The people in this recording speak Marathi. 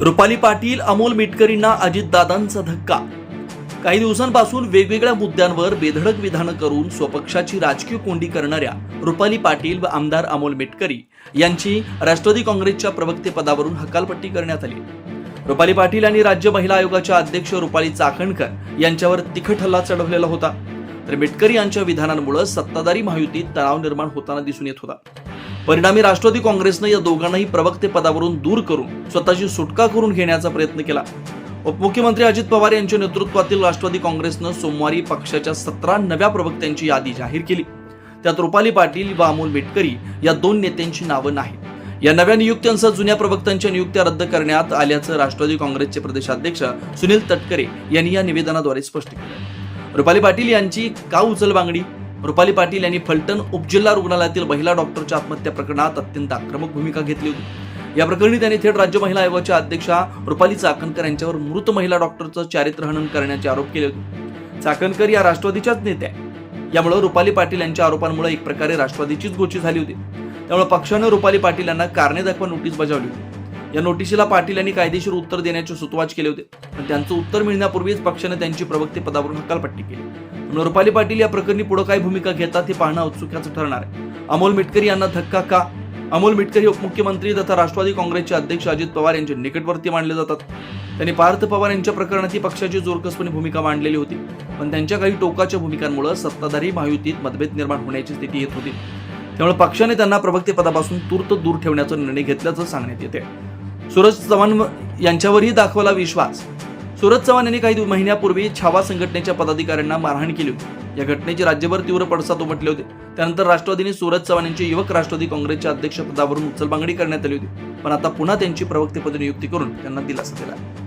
रुपाली पाटील अमोल मिटकरींना अजितदादांचा धक्का. काही दिवसांपासून वेगवेगळ्या मुद्द्यांवर बेधडक विधानं करून स्वपक्षाची राजकीय कोंडी करणाऱ्या रुपाली पाटील व आमदार अमोल मिटकरी यांची राष्ट्रवादी काँग्रेसच्या प्रवक्तेपदावरून हकालपट्टी करण्यात आली. रुपाली पाटील आणि राज्य महिला आयोगाच्या अध्यक्ष रुपाली चाकणकर यांच्यावर तिखट हल्ला चढवलेला होता. तर बेटकरी यांच्या विधानांमुळे सत्ताधारी महायुतीत तणाव निर्माण होताना दिसून येत होता. परिणामी राष्ट्रवादी काँग्रेसनं या दोघांनाही प्रवक्ते पदावरून दूर करून स्वतःची सुटका करून घेण्याचा प्रयत्न केला. उपमुख्यमंत्री अजित पवार यांच्या नेतृत्वातील राष्ट्रवादी काँग्रेसनं सोमवारी पक्षाच्या सतरा नव्या प्रवक्त्यांची यादी जाहीर केली. त्यात रुपाली पाटील व अमोल मेटकरी या दोन नेत्यांची नावं नाहीत. या नव्या नियुक्त्यांसह जुन्या प्रवक्त्यांच्या नियुक्त्या रद्द करण्यात आल्याचं राष्ट्रवादी काँग्रेसचे प्रदेशाध्यक्ष सुनील तटकरे यांनी या निवेदनाद्वारे स्पष्ट केलं. रुपाली पाटील यांची का उचलबांगडी रुपाली पाटील यांनी फलटण उपजिल्हा रुग्णालयातील महिला डॉक्टरच्या आत्महत्या प्रकरणात अत्यंत आक्रमक भूमिका घेतली होती. या प्रकरणी त्यांनी थेट राज्य महिला आयोगाच्या अध्यक्षा रुपाली चाकणकर यांच्यावर मृत महिला डॉक्टरचं चारित्रहनन करण्याचे आरोप केले होते. चाकणकर या राष्ट्रवादीच्याच नेत्या यामुळे रुपाली पाटील यांच्या आरोपांमुळे एक प्रकारे राष्ट्रवादीचीच गोची झाली होती. त्यामुळे पक्षानं रुपाली पाटील यांना कारणे दाखवा नोटीस बजावली होती. या नोटिशीला पाटील यांनी कायदेशीर उत्तर देण्याचे सुतवाच केले होते. पण त्यांचं उत्तर मिळण्यापूर्वीच पक्षाने त्यांची प्रवक्ते पदावरून हकालपट्टी केली. त्यामुळे रुपाली पाटील या प्रकरणी पुढे काय भूमिका घेतात हे पाहणं औत्सुक्याचं ठरणार आहे. अमोल मिटकरी यांना धक्का का? अमोल मिटकरी उपमुख्यमंत्री तथा राष्ट्रवादी काँग्रेसचे अध्यक्ष अजित पवार यांचे निकटवर्ती मानले जातात. त्यांनी पार्थ पवार यांच्या प्रकरणाची पक्षाची जोरकसपणे भूमिका मांडलेली होती. पण त्यांच्या काही टोकाच्या भूमिकांमुळे सत्ताधारी महायुतीत मतभेद निर्माण होण्याची स्थिती येत होती. त्यामुळे पक्षाने त्यांना प्रवक्ते पदापासून तूर्त दूर ठेवण्याचा निर्णय घेतल्याचं सांगण्यात येते सूरज चव्हाण यांच्यावरही दाखवला विश्वास. सूरज चव्हाण यांनी काही महिन्यापूर्वी छावा संघटनेच्या पदाधिकाऱ्यांना मारहाण केली होती. या घटनेचे राज्यभर तीव्र पडसाद उमटले होते. त्यानंतर राष्ट्रवादीने सूरज चव्हाण यांची युवक राष्ट्रवादी काँग्रेसच्या अध्यक्षपदावरून उचलबांगडी करण्यात आली होती. पण आता पुन्हा त्यांची प्रवक्तेपदी नियुक्ती करून त्यांना दिलासा दिला.